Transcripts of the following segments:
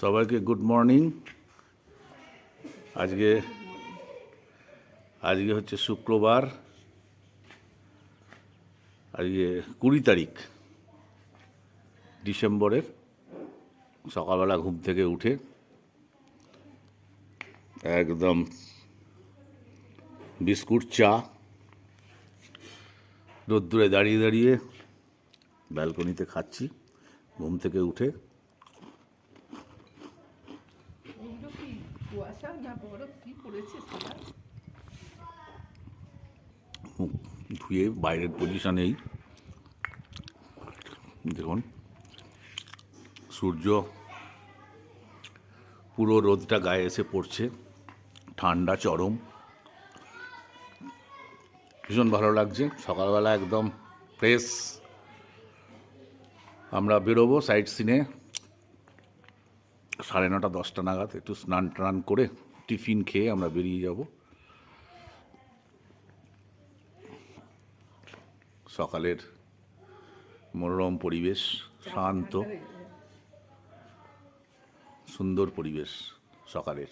সবাইকে good morning. আজকে আজকে হচ্ছে শুক্রবার। আজকে কুড়ি তারিখ, ডিসেম্বরের, সকালবেলা ঘুম থেকে উঠে একদম বিস্কুট, চা, রোদ্দুরে দাঁড়িয়ে দাঁড়িয়ে ব্যালকনিতে খাচ্ছি, ঘুম থেকে উঠে এগুলো কি ধুয়ে বাইরের পজিশনেই দেখুন, সূর্য পুরো রোদটা গায়ে এসে পড়ছে, ঠান্ডা, চরম। ভীষণ ভালো লাগছে, সকালবেলা একদম ফ্রেশ আমরা বেরোবো সাইড সিনে সাড়ে নটা, দশটা নাগাদ, একটু স্নান টান করে টিফিন খেয়ে আমরা বেরিয়ে যাব। সকালের মনোরম পরিবেশ শান্ত সুন্দর পরিবেশ সকালের।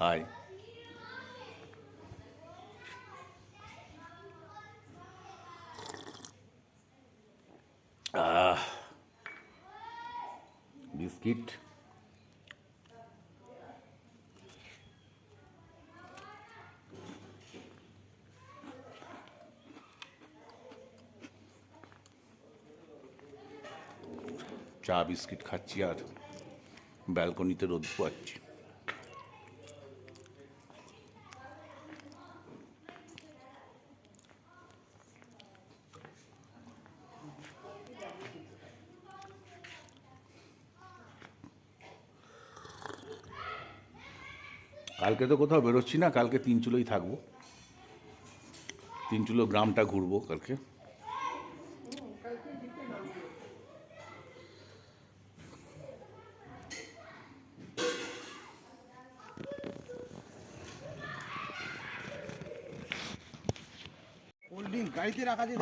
হাই বিস্কিট চা বিস্কিট খাচ্ছি আর ব্যালকনিতে রোদ পোয়াচ্ছি। কালকে তো কোথাও বেরোচ্ছি না, কালকে তিন চুলোই থাকব। তিন চুলো গ্রামটা ঘুরবো কালকে।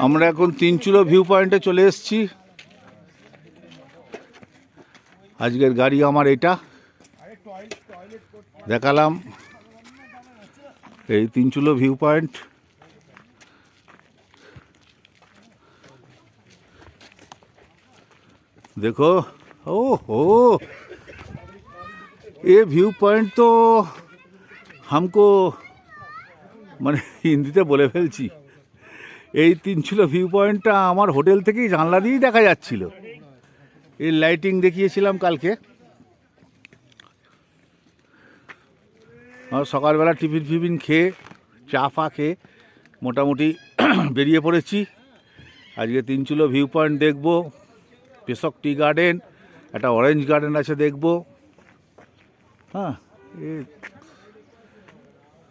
আমরা এখন তিন চুলো ভিউ পয়েন্টে চলে এসেছি। আজকের গাড়ি আমার এটা। দেখালাম। এই তিন চুলো ভিউ পয়েন্ট देखो ओ हो ये व्यू पॉइंट तो हमको মানে হিন্দিতে বলে ফেলছি এই তিন ছিল ভিউ পয়েন্টটা আমার হোটেল থেকেই জানলা দিয়েই দেখা যাচ্ছিল এই লাইটিং দেখিয়েছিলাম কালকে সকালবেলা টিফিন ফিফিন খেয়ে, চা ফা খেয়ে মোটামুটি বেরিয়ে পড়েছি। আজকে তিন চুলো ভিউ পয়েন্ট দেখব, পেশক টি গার্ডেন একটা অরেঞ্জ গার্ডেন আছে দেখব। হ্যাঁ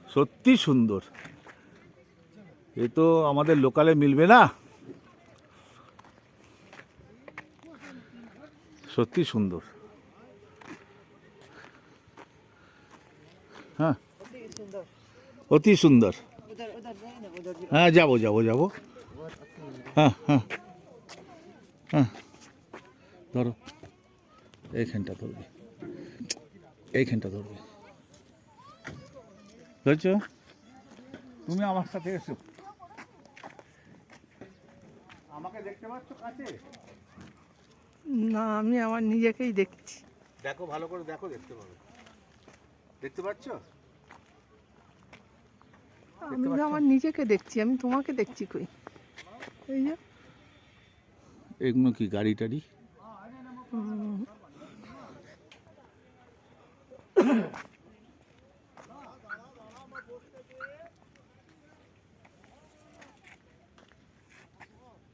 সত্যি সুন্দর। এ তো আমাদের লোকালে মিলবে না। সত্যি সুন্দর। হ্যাঁ। অতি সুন্দর। হ্যাঁ যাব যাব যাব। হ্যাঁ হ্যাঁ। হ্যাঁ। ধরো এইখানটা ধরবে। এইখানটা ধরবে। ধরছ? তুমি আমার সাথে এসো। আমাকে দেখতে পাচ্ছ কাছে? না আমি আমার নিজেকেই দেখছি। দেখো ভালো করে দেখো দেখতে পাবে। দেখতে পাচ্ছ? আমি তো আমার নিজেকে দেখছি আমি তোমাকে দেখছি কই? এই যে। এগুলো কি গাড়ি টাড়ি?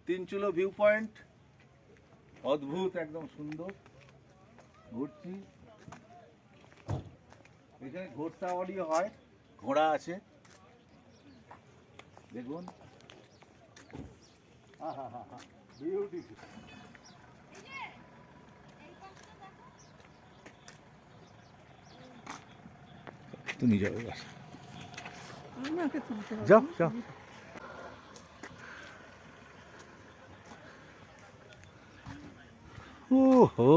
তিন চুলো ভিউ পয়েন্ট অদ্ভুত একদম সুন্দর। ঘুরছি। এখানে ঘোড়সাওয়ারিও হয় ঘোড়া আছে। দেখুন। বিউটিফুল তুমি যাও যাও ও হো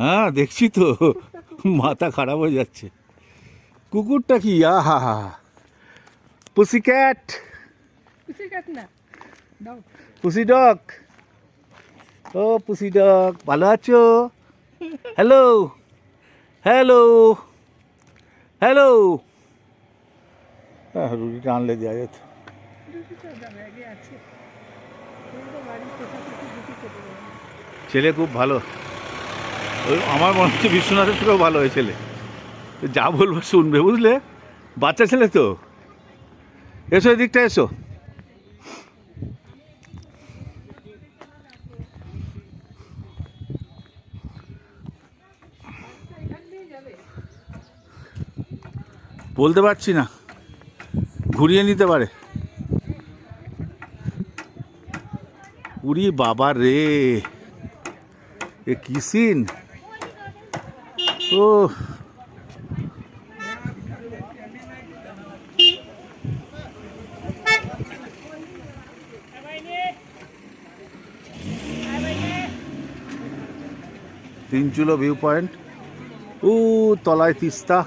হ্যাঁ দেখছি তো। মাথা খারাপ হয়ে যাচ্ছে। কুকুরটা কি? আহা হা পুসি ক্যাট কিছু কাট না। পুসি ডগ ও পুসি ডগ ভালো আছো? হ্যালো। হ্যালো। হ্যালো। হ্যাঁ রুটিটা আনলে দেওয়া যেত। ছেলে খুব ভালো। আমার মনে হচ্ছে বিশ্বনাথের থেকেও ভালো ওই ছেলে। যা বলব শুনবে, বুঝলে? বাচ্চা ছেলে তো। এসো এদিকটা, এসো। বলতে পারছি না। ঘুরিয়ে নিতে পারে। উরি বাবা রে। এ কি সিন ও তিন চুলো ভিউ পয়েন্ট ও তলায় তিস্তা।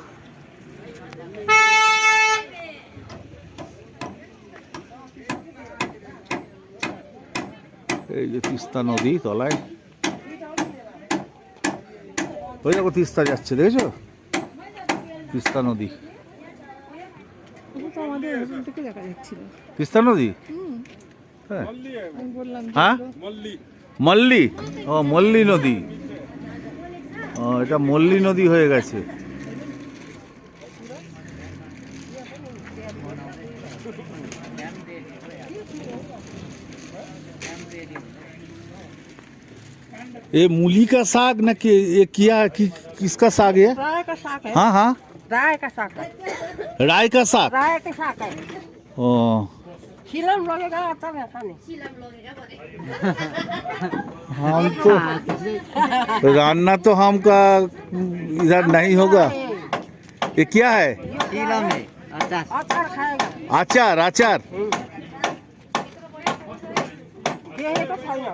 এই যে তিস্তা নদী তলায়। ওই দেখো তিস্তা যাচ্ছে দেখেছ? তিস্তা নদী। তিস্তা নদী? হ্যাঁ। হ্যাঁ? মল্লি? ও মল্লি নদী। ও এটা মল্লি নদী হয়ে গেছে। ये मूली का साग ना कि ये किया कि, किसका साग है राय का साग है। हाँ हाँ। राय का साग है। राय का साग? राय का साग है। ओ। शिलम लगेगा आता है खाने हम तो रान्ना तो हमका इधर नहीं होगा। ये क्या है? अचार खाएगा। आचार आचार ये है तो खाएगा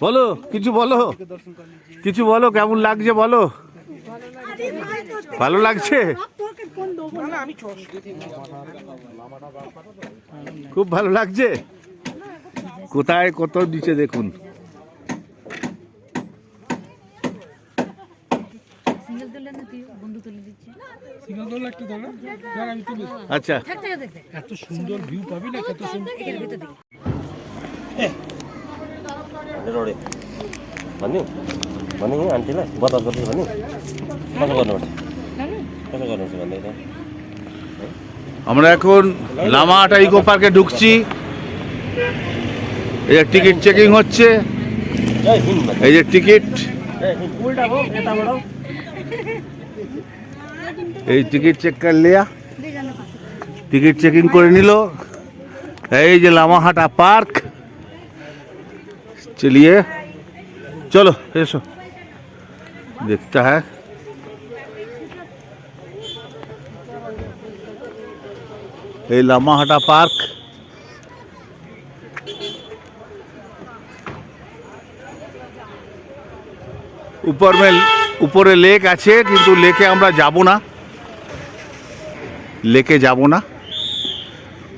বলো, কিছু বলো। কিছু বলো, কেমন লাগছে বলো? ভালো লাগছে? খুব ভালো লাগছে? কোথায়, কত নিচে দেখুন। আচ্ছা। এত সুন্দর ভিউ পাবি না কত সুন্দর এর ভিতর দিকে रोडे भन्यो भन्यो नि आन्टीलाई बतास गर्दै भन्यो कसो गर्नुपर्छ कसो गर्नुपर्छ भन्दै त আমরা এখন লামাহাটা ইকো পার্কে ঢুকছি এই যে টিকিট চেকিং হচ্ছে ए हिँड भन्यो এই যে টিকিট ए हिँड उल्टा भयो यताबाट এই টিকিট চেক কর লিয়া টিকিট চেকিং করে নিল এই যে লামাহাটা পার্ক চলিए চলো এসো দেখতে হ্যাঁ এই লামাহাটা পার্ক উপর উপরে লেক আছে কিন্তু লেকে আমরা যাব না লেকে যাব না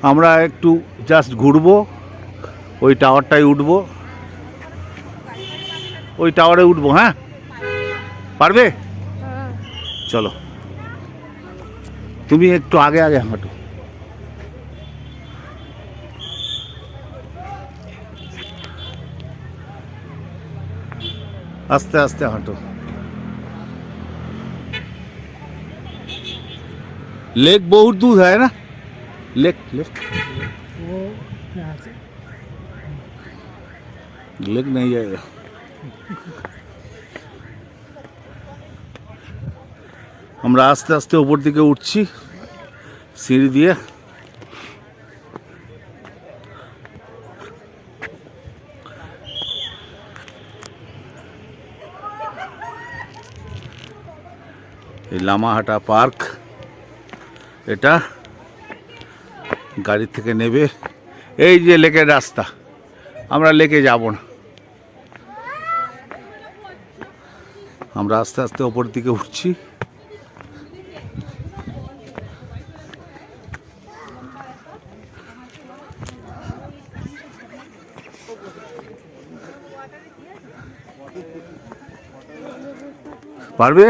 আমরা একটু জাস্ট ঘুরবো ওই টাওয়ারটায় উঠবো। ওই টাওয়ারে উঠবো হ্যাঁ পারবে চলো তুমি একটু আগে আগে হাঁটো আস্তে আস্তে হাঁটো लेक बहुत दूर है ना लेक लेक लेक नहीं जाएगा আমরা আস্তে আস্তে ওপর দিকে উঠছি, সিঁড়ি দিয়ে। এই লামাহাটা পার্ক, এটা গাড়ি থেকে নেবে। এই যে লেকের রাস্তা, আমরা লেকে যাব না। আমরা আস্তে আস্তে ওপর দিকে উঠছি। পারবে?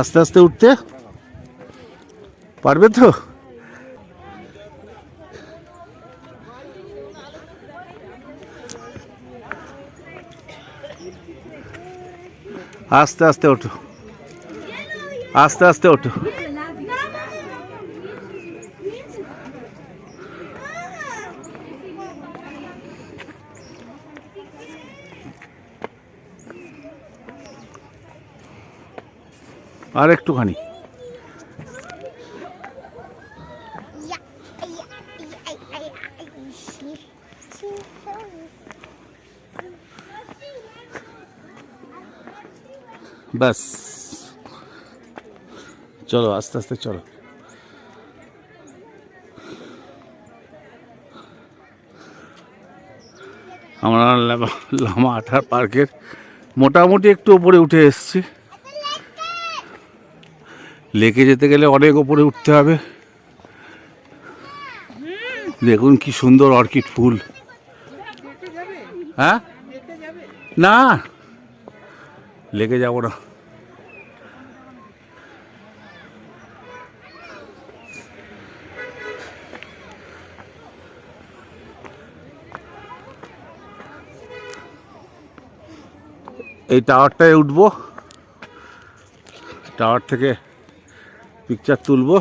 আস্তে আস্তে উঠতে? পারবে তো? আস্তে আস্তে ওঠো আস্তে আস্তে ওঠো আর একটুখানি ব্যাস। চলো, আস্তে আস্তে চলো। আমরা লামা- আঠার পার্কের মোটামুটি একটু ওপরে উঠে এসেছি। লেকে যেতে গেলে অনেক ওপরে উঠতে হবে। দেখুন কি সুন্দর অর্কিড ফুল। হ্যাঁ? না। লেগে যাব না। এই টাওয়ারটায় উঠব। টাওয়ার থেকে পিকচার তুলবো।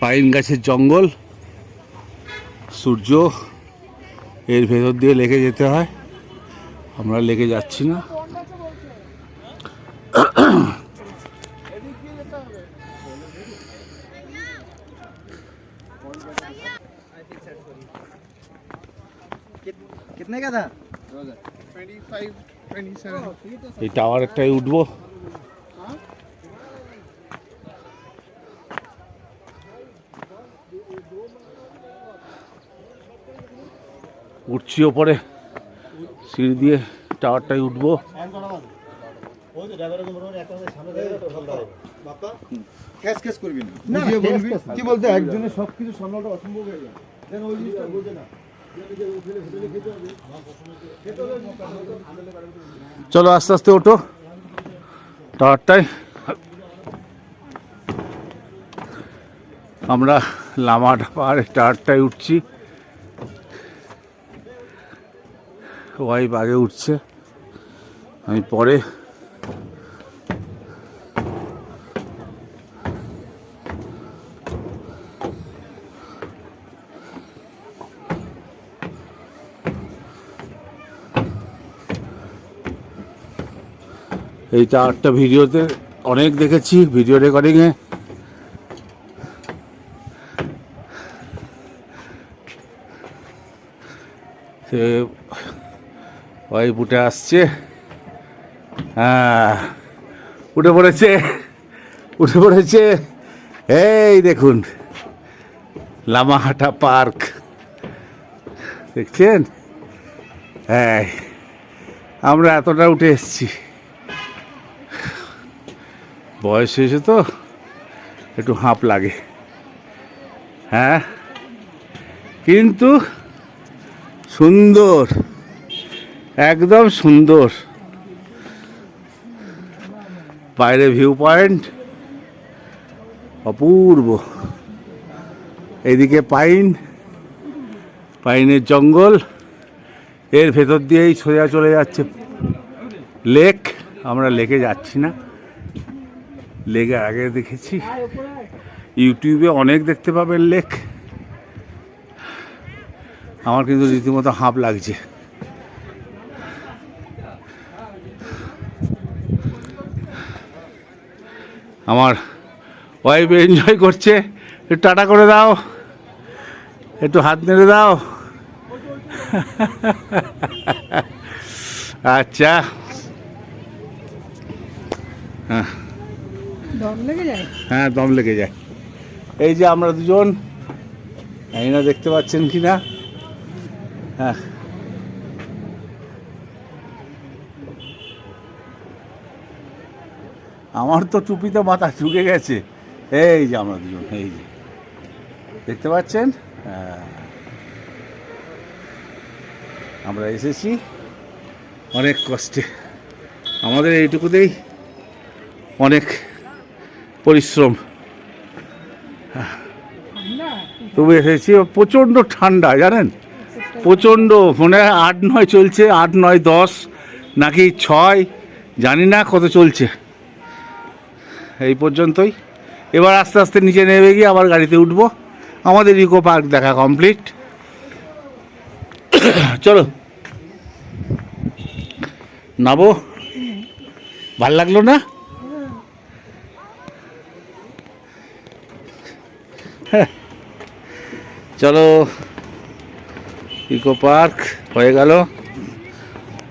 পাইন গাছের জঙ্গল, সূর্য, এর ভেতর দিয়ে লেগে যেতে হয়। আমরা লেগে যাচ্ছি না। এই টাওয়ারটায় উঠবো। উঠছি ওপরে সিঁড়ি দিয়ে টাওয়ারটায় উঠবো। না। কি বলতে? একজনের সব কিছু সামলাটা অসম্ভব হয়ে যায়। চলো আস্তে আস্তে ওঠো। টাওয়ারটায়। আমরা লামা পাহাড়ে টাওয়ারটায় উঠছি। ওয়াইফ আগে উঠছে। আমি পরে এই টাওয়ারটা ভিডিওতে অনেক দেখেছি ভিডিও রেকর্ডিংয়ে সে ওয়াইফ উঠে আসছে। হ্যাঁ উঠে পড়েছে উঠে পড়েছে। এই দেখুন, লামাহাটা পার্ক। দেখছেন? হ্যাঁ আমরা এতটা উঠে এসেছি। বয়স হয়েছে তো, একটু হাঁপ লাগে। হ্যাঁ? কিন্তু সুন্দর, একদম সুন্দর। বাইরে ভিউ পয়েন্ট অপূর্ব। এইদিকে পাইন, পাইনের জঙ্গল, এর ভেতর দিয়েই সোজা চলে যাচ্ছে। লেক আমরা লেকে যাচ্ছি না। লেকে আগে দেখেছি। ইউটিউবে অনেক দেখতে পাবেন লেক আমার কিন্তু রীতিমতো হাঁপ লাগছে। আমার ওয়াইফ এনজয় করছে। একটু টাটা করে দাও। একটু হাত নেড়ে দাও। আচ্ছা। লেগে যায় হ্যাঁ দম লেগে যায়। এই যে আমরা দুজন, জানি না দেখতে পাচ্ছেন কি না? হ্যাঁ। আমার তো টুপিতে মাথা ঝুঁকে গেছে। এই যে আমরা দুজন, এই যে। দেখতে পাচ্ছেন? হ্যাঁ। আমরা এসেছি অনেক কষ্টে। আমাদের এইটুকুতেই অনেক পরিশ্রম। তবু এসেছি, প্রচণ্ড ঠান্ডা, জানেন? প্রচণ্ড, মনে আট নয় চলছে, আট নয় দশ, নাকি ছয়, জানি না কত চলছে। এই পর্যন্তই। এবার আস্তে আস্তে নিচে নেমে গিয়ে আবার গাড়িতে উঠবো। আমাদের ইকো পার্ক দেখা কমপ্লিট। চলো। নাবো। ভালো লাগল না? চলো ইকো পার্ক হয়ে গেল।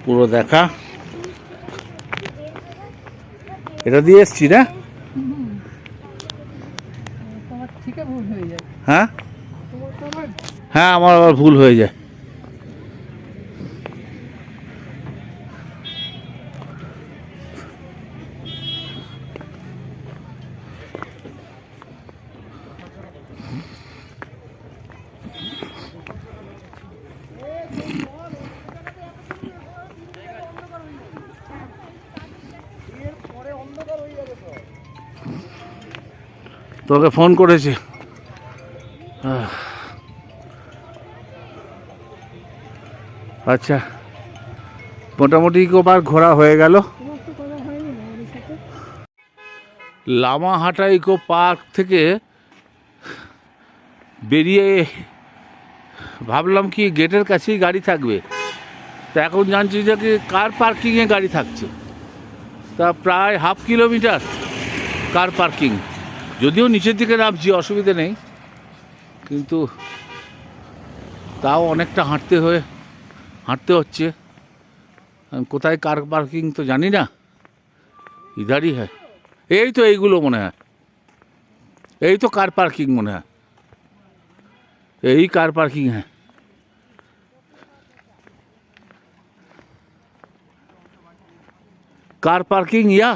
পুরো দেখা। এটা দিয়ে এসছি না? হয়ে হ্যাঁ আমার আবার ভুল হয়ে যায়। তোকে ফোন করেছি। আচ্ছা। মোটামুটি কবার ঘোরা হয়ে গেল। লামাহাটা ইকো পার্ক থেকে বেরিয়ে ভাবলাম কি গেটের কাছেই গাড়ি থাকবে। তা এখন জানছি যে কি কার পার্কিংয়ে গাড়ি থাকছে। তা প্রায় হাফ কিলোমিটার কার পার্কিং। যদিও নিচের দিকে নামছি অসুবিধে নেই কিন্তু তাও অনেকটা হাঁটতে হয়ে হাঁটতে হচ্ছে আমি কোথায় কার পার্কিং তো জানি না ইধারই হ্যাঁ এই তো এইগুলো মনে হয় এই তো কার পার্কিং মনে হয় এই কার পার্কিং হ্যাঁ कार पार्किंग या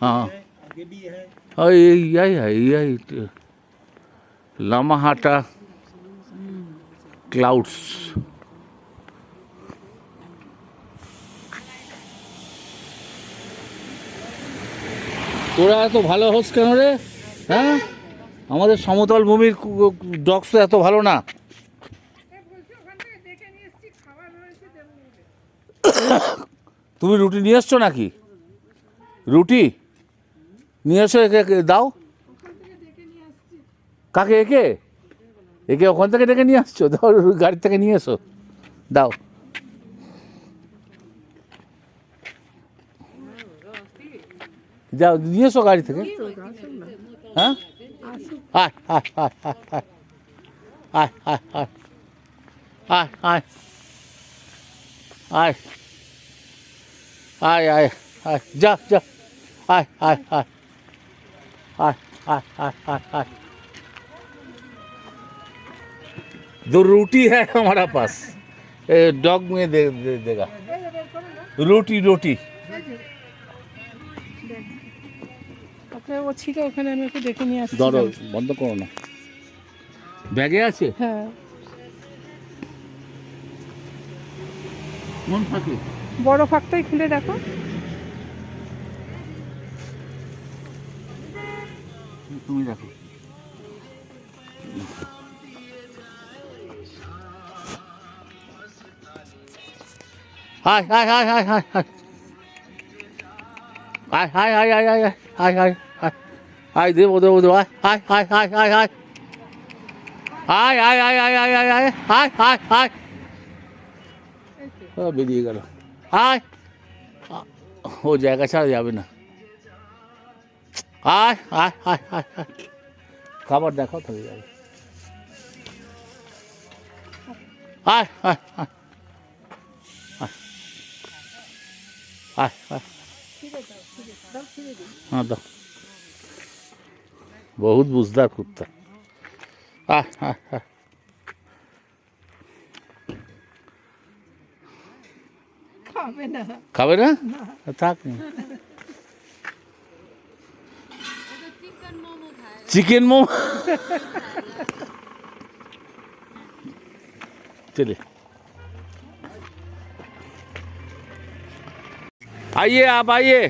हाँ हाँ ওই ইয়াই ইয়াই লামাহাটা ক্লাউডস তোরা এত ভালো হোস কেন রে? হ্যাঁ? আমাদের সমতল ভূমির ডগস এত ভালো না। তুমি রুটি নিয়ে এসছো নাকি? রুটি? নিয়ে এসো একে দাও। কাকে, একে? একে ওখান থেকে ডেকে নিয়ে আসছো? দাও গাড়ি থেকে নিয়ে এসো। দাও। যাও নিয়ে এসো গাড়ি থেকে। হ্যাঁ? আয় আয় আয় আয়। আয় আয় আয়। আয় আয়। আয়। আয় আয় আয়। যা যা। আয় আয় আয়। आय आय आय आय आय दो रोटी है हमारा पास ए, डॉग में दे, दे देगा रोटी रोटी ওকে ও ছিল ওখানে আমি ওকে দেখে নিয়ে আসছি ধরো বন্ধ করো না ব্যাগে আছে হ্যাঁ মন ফাঁকে বড় ফাঁকটাই খুলে দেখো তুমি দেখো hi hi hi hi hi hi hi hi hi hi hi hi hi hi hi দেবো বেরিয়ে গেল হাই ও জায়গা ছাড়া যাবে না আয় আয় আয় আয় আয়। খাবার দেখাও তবে যাবে আয়। আয় আয় আয়। আয় হ্যাঁ, বহুত বুঝদার কুত্তা। আহ আহ আহ খাবে না। খাবে না? থাক। चिकन मोमो चलिए आइए आप आइए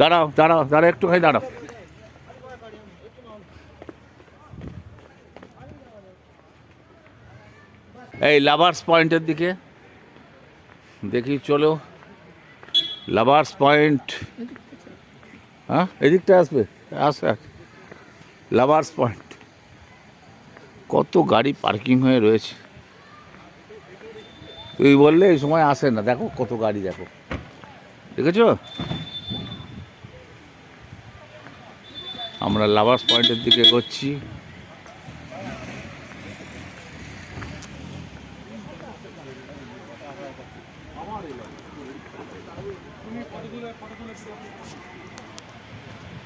দাঁড়াও দাঁড়াও দাঁড়াও একটুখানি দাঁড়াও এই লাভার্স পয়েন্টের দিকে দেখি চলো লাভার্স পয়েন্ট হ্যাঁ এদিকটা আসবে লাভার্স পয়েন্ট কত গাড়ি পার্কিং হয়ে রয়েছে। তুই বললে এই সময় আসে না। দেখো কত গাড়ি, দেখো। দেখেছ? আমরা লাভার্স পয়েন্টের দিকে এগোচ্ছি।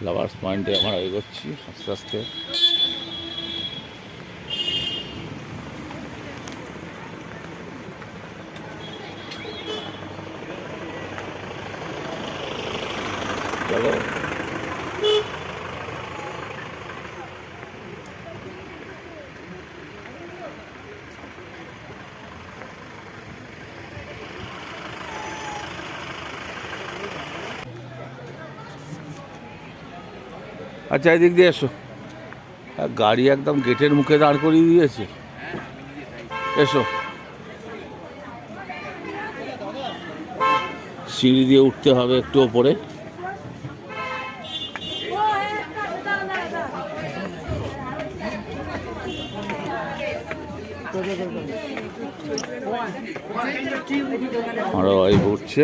লাভার্স পয়েন্টে আমরা এগোচ্ছি আস্তে আস্তে চলো আচ্ছা এদিক দিয়ে এসো। গাড়ি একদম গেটের মুখে দাঁড় করিয়ে দিয়েছে। এসো। সিঁড়ি দিয়ে উঠতে হবে একটু ওপরে। আরও এই উঠছে।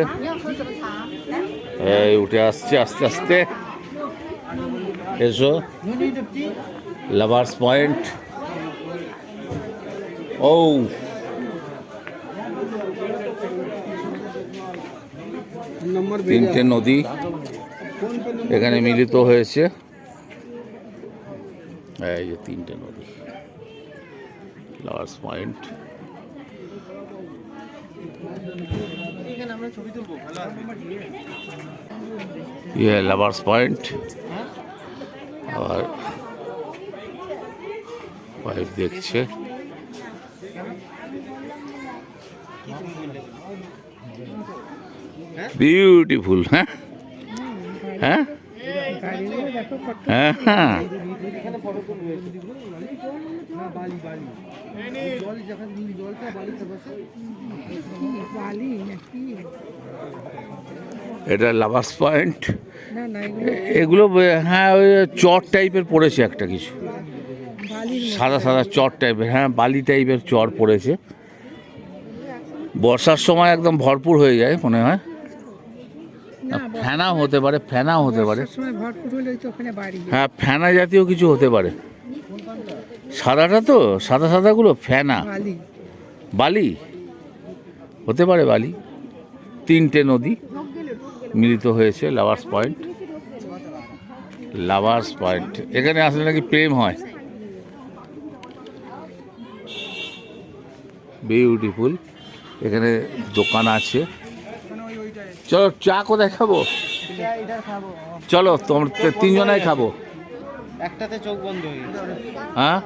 এই উঠে আসছে, আস্তে আস্তে। এসো। লাভার্স পয়েন্ট ও তিনটে নদী এখানে মিলিত হয়েছে। এই যে তিনটে নদী। লাভার্স পয়েন্ট ইয়ে লাভার্স পয়েন্ট আবার ওয়াইফ দেখছে। বিউটিফুল হ্যাঁ? হ্যাঁ? হ্যাঁ হ্যাঁ। এটা লাভার্স পয়েন্ট এগুলো হ্যাঁ ওই চট টাইপের পড়েছে একটা কিছু। সাদা সাদা চট টাইপের হ্যাঁ বালি টাইপের চর পড়েছে। বর্ষার সময় একদম ভরপুর হয়ে যায় মনে হয়। ফেনা হতে পারে ফেনাও হতে পারে। হ্যাঁ। ফেনা জাতীয় কিছু হতে পারে। সাদাটা তো সাদা সাদাগুলো ফেনা। বালি? হতে পারে বালি। তিনটে নদী। মিলিত হয়েছে লাভার্স পয়েন্ট লাভার্স পয়েন্ট এখানে আসলে নাকি প্রেম হয়। বিউটিফুল এখানে দোকান আছে। চলো চা কোথায় খাব চলো তোমরা তিনজনাই খাব। একটাতে চোখ বন্ধ হ্যাঁ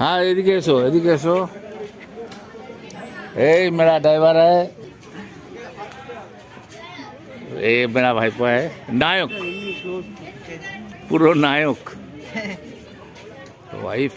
হ্যাঁ? এদিকে এসো এদিকে এসো। এই মেলা ড্রাইভার হ্যাঁ এ মেরা ভাইপো হ্যাঁ নায়ক। পুরো নায়ক। वाइफ